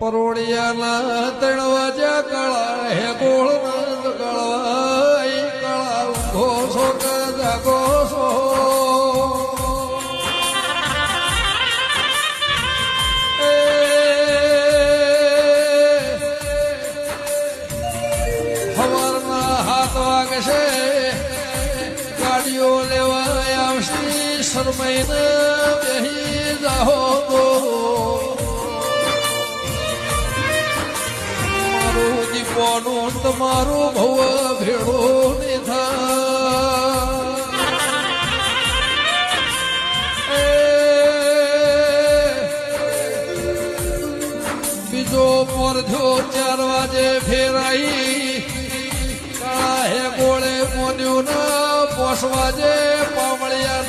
પરોડિયાના ત્રણ વાજ્યા કળા હે ગોળ નંદ કળવા કળા ઘોષો કે જાગોશો સવારના હાથ વાગશે, ગાડીઓ લેવા આવશે, શરમાઈને તમારો તમારું ભવ ભેળો ને બીજો પરધો ચાર વાજે ફેરાઈ. કાળા હે ગોળે મોન્યું ના પોસ વાજે પામળિયા